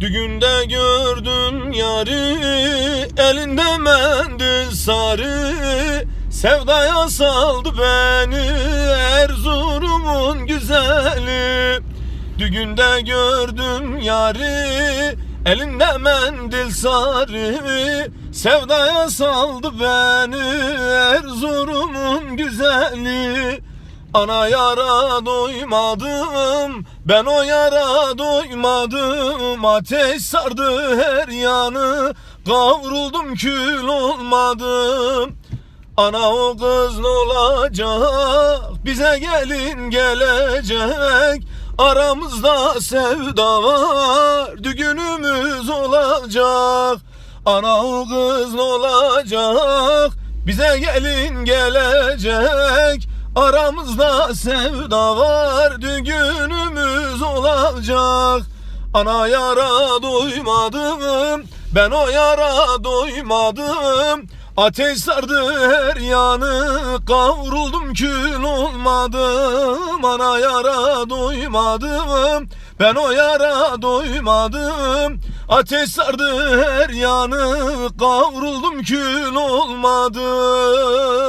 Düğünde gördüm yarı Elinde mendil sarı. Sevdaya saldı beni Erzurum'un güzeli. Düğünde gördüm yarı Elinde mendil sarı. Sevdaya saldı beni Erzurum'un güzeli Ana yara doymadım Ben o yara doymadım. Ateş sardı her yanı Kavruldum kül olmadım. Ana o kız ne olacak? Bize gelin gelecek. Aramızda sevda var Düğünümüz olacak. Ana o kız ne olacak? Bize gelin gelecek Aramızda sevda var Düğünümüz olacak. Ana yara doymadım Ben o yara doymadım. Ateş sardı her yanı Kavruldum kül olmadım. Ana yara doymadım Ben o yara doymadım. Ateş sardı her yanı Kavruldum kül olmadım